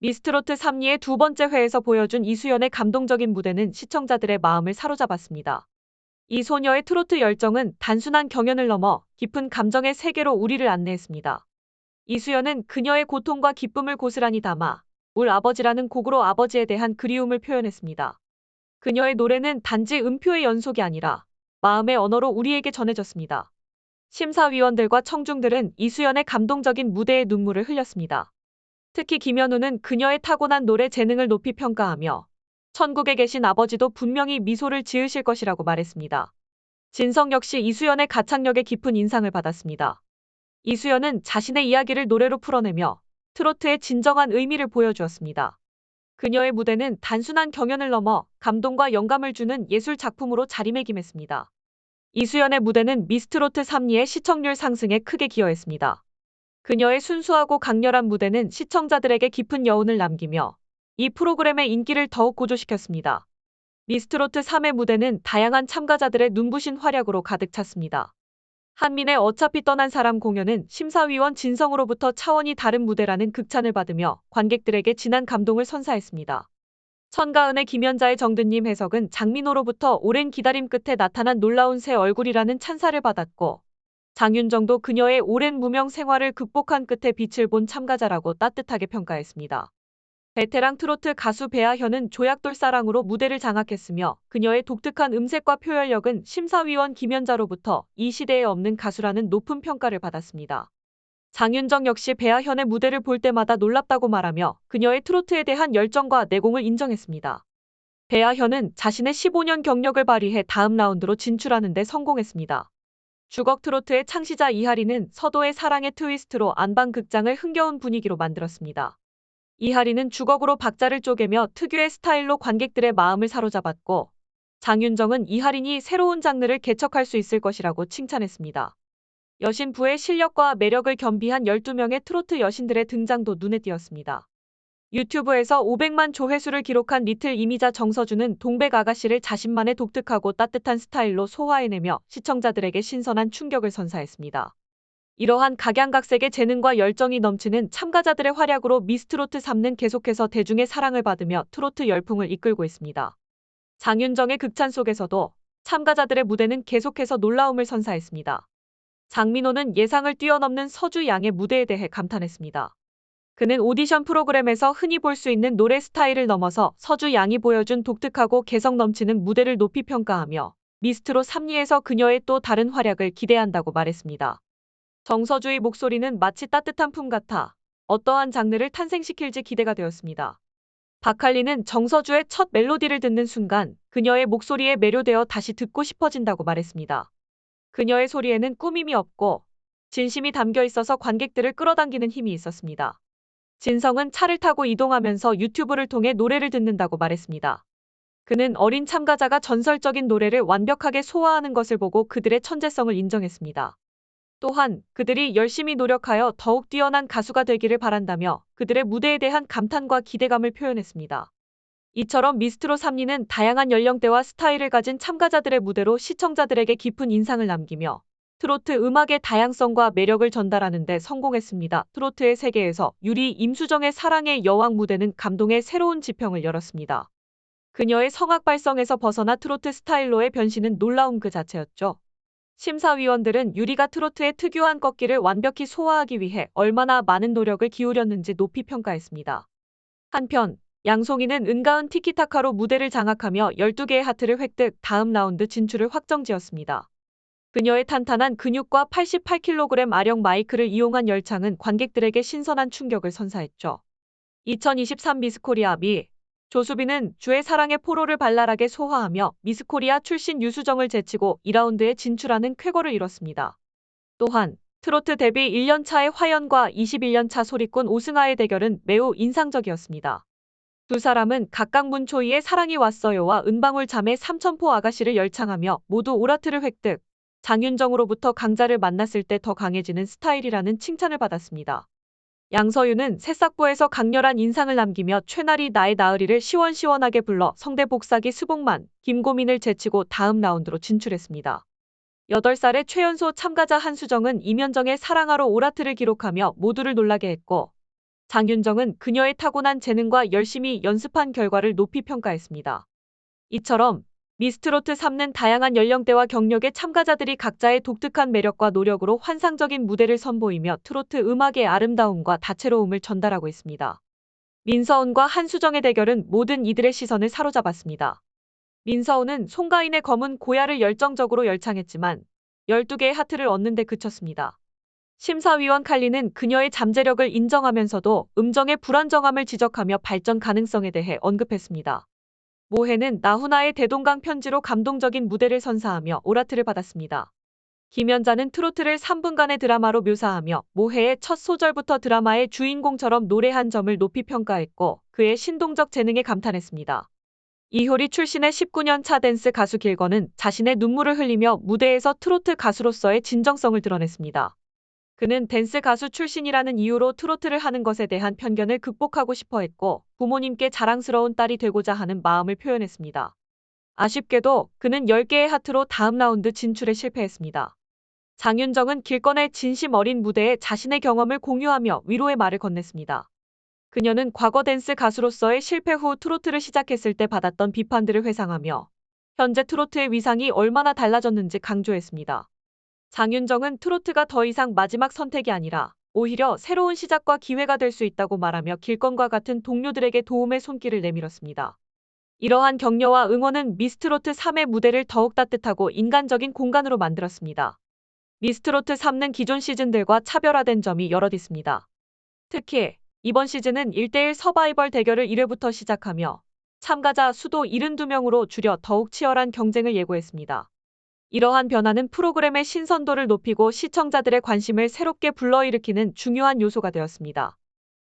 미스트로트 3리의 두 번째 회에서 보여준 이수연의 감동적인 무대는 시청자들의 마음을 사로잡았습니다. 이 소녀의 트로트 열정은 단순한 경연을 넘어 깊은 감정의 세계로 우리를 안내했습니다. 이수연은 그녀의 고통과 기쁨을 고스란히 담아 울 아버지라는 곡으로 아버지에 대한 그리움을 표현했습니다. 그녀의 노래는 단지 음표의 연속이 아니라 마음의 언어로 우리에게 전해졌습니다. 심사위원들과 청중들은 이수연의 감동적인 무대에 눈물을 흘렸습니다. 특히 김현우는 그녀의 타고난 노래 재능을 높이 평가하며 천국에 계신 아버지도 분명히 미소를 지으실 것이라고 말했습니다. 진성 역시 이수연의 가창력에 깊은 인상을 받았습니다. 이수연은 자신의 이야기를 노래로 풀어내며 트로트의 진정한 의미를 보여주었습니다. 그녀의 무대는 단순한 경연을 넘어 감동과 영감을 주는 예술 작품으로 자리매김했습니다. 이수연의 무대는 미스트로트 3리의 시청률 상승에 크게 기여했습니다. 그녀의 순수하고 강렬한 무대는 시청자들에게 깊은 여운을 남기며 이 프로그램의 인기를 더욱 고조시켰습니다. 미스트로트 3의 무대는 다양한 참가자들의 눈부신 활약으로 가득 찼습니다. 한민의 어차피 떠난 사람 공연은 심사위원 진성으로부터 차원이 다른 무대라는 극찬을 받으며 관객들에게 진한 감동을 선사했습니다. 천가은의 김연자의 정든님 해석은 장민호로부터 오랜 기다림 끝에 나타난 놀라운 새 얼굴이라는 찬사를 받았고 장윤정도 그녀의 오랜 무명 생활을 극복한 끝에 빛을 본 참가자라고 따뜻하게 평가했습니다. 베테랑 트로트 가수 배아현은 조약돌 사랑으로 무대를 장악했으며 그녀의 독특한 음색과 표현력은 심사위원 김연자로부터 이 시대에 없는 가수라는 높은 평가를 받았습니다. 장윤정 역시 배아현의 무대를 볼 때마다 놀랍다고 말하며 그녀의 트로트에 대한 열정과 내공을 인정했습니다. 배아현은 자신의 15년 경력을 발휘해 다음 라운드로 진출하는 데 성공했습니다. 주걱 트로트의 창시자 이하리는 서도의 사랑의 트위스트로 안방 극장을 흥겨운 분위기로 만들었습니다. 이하리는 주걱으로 박자를 쪼개며 특유의 스타일로 관객들의 마음을 사로잡았고 장윤정은 이하린이 새로운 장르를 개척할 수 있을 것이라고 칭찬했습니다. 여신부의 실력과 매력을 겸비한 12명의 트로트 여신들의 등장도 눈에 띄었습니다. 유튜브에서 500만 조회수를 기록한 리틀 이미자 정서주는 동백 아가씨를 자신만의 독특하고 따뜻한 스타일로 소화해내며 시청자들에게 신선한 충격을 선사했습니다. 이러한 각양각색의 재능과 열정이 넘치는 참가자들의 활약으로 미스트로트 3는 계속해서 대중의 사랑을 받으며 트로트 열풍을 이끌고 있습니다. 장윤정의 극찬 속에서도 참가자들의 무대는 계속해서 놀라움을 선사했습니다. 장민호는 예상을 뛰어넘는 서주 양의 무대에 대해 감탄했습니다. 그는 오디션 프로그램에서 흔히 볼 수 있는 노래 스타일을 넘어서 서주 양이 보여준 독특하고 개성 넘치는 무대를 높이 평가하며 미스트로 3리에서 그녀의 또 다른 활약을 기대한다고 말했습니다. 정서주의 목소리는 마치 따뜻한 품 같아 어떠한 장르를 탄생시킬지 기대가 되었습니다. 박할리는 정서주의 첫 멜로디를 듣는 순간 그녀의 목소리에 매료되어 다시 듣고 싶어진다고 말했습니다. 그녀의 소리에는 꾸밈이 없고 진심이 담겨 있어서 관객들을 끌어당기는 힘이 있었습니다. 진성은 차를 타고 이동하면서 유튜브를 통해 노래를 듣는다고 말했습니다. 그는 어린 참가자가 전설적인 노래를 완벽하게 소화하는 것을 보고 그들의 천재성을 인정했습니다. 또한 그들이 열심히 노력하여 더욱 뛰어난 가수가 되기를 바란다며 그들의 무대에 대한 감탄과 기대감을 표현했습니다. 이처럼 미스트로 3리는 다양한 연령대와 스타일을 가진 참가자들의 무대로 시청자들에게 깊은 인상을 남기며 트로트 음악의 다양성과 매력을 전달하는 데 성공했습니다. 트로트의 세계에서 유리 임수정의 사랑의 여왕 무대는 감동의 새로운 지평을 열었습니다. 그녀의 성악 발성에서 벗어나 트로트 스타일로의 변신은 놀라움 그 자체였죠. 심사위원들은 유리가 트로트의 특유한 꺾기를 완벽히 소화하기 위해 얼마나 많은 노력을 기울였는지 높이 평가했습니다. 한편 양송이는 은가은 티키타카로 무대를 장악하며 12개의 하트를 획득 다음 라운드 진출을 확정지었습니다. 그녀의 탄탄한 근육과 88kg 아령 마이크를 이용한 열창은 관객들에게 신선한 충격을 선사했죠. 2023 미스코리아 미 조수빈은 주의 사랑의 포로를 발랄하게 소화하며 미스코리아 출신 유수정을 제치고 2라운드에 진출하는 쾌거를 이뤘습니다. 또한 트로트 데뷔 1년차의 화연과 21년차 소리꾼 오승아의 대결은 매우 인상적이었습니다. 두 사람은 각각 문초이의 사랑이 왔어요와 은방울 잠의 삼천포 아가씨를 열창하며 모두 오라트를 획득, 장윤정으로부터 강자를 만났을 때 더 강해지는 스타일이라는 칭찬을 받았습니다. 양서윤은 새싹부에서 강렬한 인상을 남기며 최나리 나의 나으리를 시원시원하게 불러 성대 복사기 수복만, 김고민을 제치고 다음 라운드로 진출했습니다. 8살의 최연소 참가자 한수정은 이면정의 사랑하러 오라트를 기록하며 모두를 놀라게 했고 장윤정은 그녀의 타고난 재능과 열심히 연습한 결과를 높이 평가했습니다. 이처럼 미스트로트 3는 다양한 연령대와 경력의 참가자들이 각자의 독특한 매력과 노력으로 환상적인 무대를 선보이며 트로트 음악의 아름다움과 다채로움을 전달하고 있습니다. 민서운과 한수정의 대결은 모든 이들의 시선을 사로잡았습니다. 민서운은 송가인의 검은 고야를 열정적으로 열창했지만 12개의 하트를 얻는 데 그쳤습니다. 심사위원 칼리는 그녀의 잠재력을 인정하면서도 음정의 불안정함을 지적하며 발전 가능성에 대해 언급했습니다. 모해는 나훈아의 대동강 편지로 감동적인 무대를 선사하며 오라트를 받았습니다. 김연자는 트로트를 3분간의 드라마로 묘사하며 모해의 첫 소절부터 드라마의 주인공처럼 노래한 점을 높이 평가했고 그의 신동적 재능에 감탄했습니다. 이효리 출신의 19년 차 댄스 가수 길건은 자신의 눈물을 흘리며 무대에서 트로트 가수로서의 진정성을 드러냈습니다. 그는 댄스 가수 출신이라는 이유로 트로트를 하는 것에 대한 편견을 극복하고 싶어 했고 부모님께 자랑스러운 딸이 되고자 하는 마음을 표현했습니다. 아쉽게도 그는 10개의 하트로 다음 라운드 진출에 실패했습니다. 장윤정은 길건의 진심 어린 무대에 자신의 경험을 공유하며 위로의 말을 건넸습니다. 그녀는 과거 댄스 가수로서의 실패 후 트로트를 시작했을 때 받았던 비판들을 회상하며 현재 트로트의 위상이 얼마나 달라졌는지 강조했습니다. 장윤정은 트로트가 더 이상 마지막 선택이 아니라 오히려 새로운 시작과 기회가 될 수 있다고 말하며 길건과 같은 동료들에게 도움의 손길을 내밀었습니다. 이러한 격려와 응원은 미스트로트 3의 무대를 더욱 따뜻하고 인간적인 공간으로 만들었습니다. 미스트로트 3는 기존 시즌들과 차별화된 점이 여럿 있습니다. 특히 이번 시즌은 1대1 서바이벌 대결을 1회부터 시작하며 참가자 수도 72명으로 줄여 더욱 치열한 경쟁을 예고했습니다. 이러한 변화는 프로그램의 신선도를 높이고 시청자들의 관심을 새롭게 불러일으키는 중요한 요소가 되었습니다.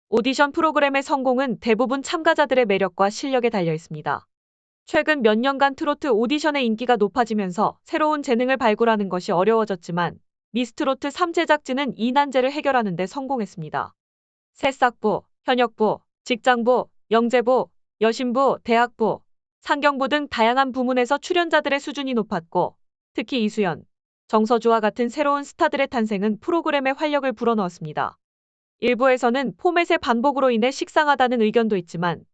오디션 프로그램의 성공은 대부분 참가자들의 매력과 실력에 달려 있습니다. 최근 몇 년간 트로트 오디션의 인기가 높아지면서 새로운 재능을 발굴하는 것이 어려워졌지만 미스트로트 3 제작진은 이 난제를 해결하는 데 성공했습니다. 새싹부, 현역부, 직장부, 영재부, 여신부, 대학부, 상경부 등 다양한 부문에서 출연자들의 수준이 높았고 특히 이수연, 정서주와 같은 새로운 스타들의 탄생은 프로그램에 활력을 불어넣었습니다. 일부에서는 포맷의 반복으로 인해 식상하다는 의견도 있지만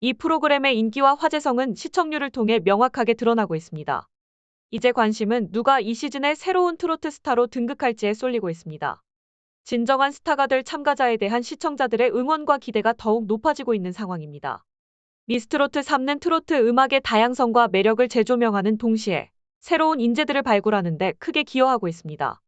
이 프로그램의 인기와 화제성은 시청률을 통해 명확하게 드러나고 있습니다. 이제 관심은 누가 이 시즌의 새로운 트로트 스타로 등극할지에 쏠리고 있습니다. 진정한 스타가 될 참가자에 대한 시청자들의 응원과 기대가 더욱 높아지고 있는 상황입니다. 미스트로트 3는 트로트 음악의 다양성과 매력을 재조명하는 동시에 새로운 인재들을 발굴하는 데 크게 기여하고 있습니다.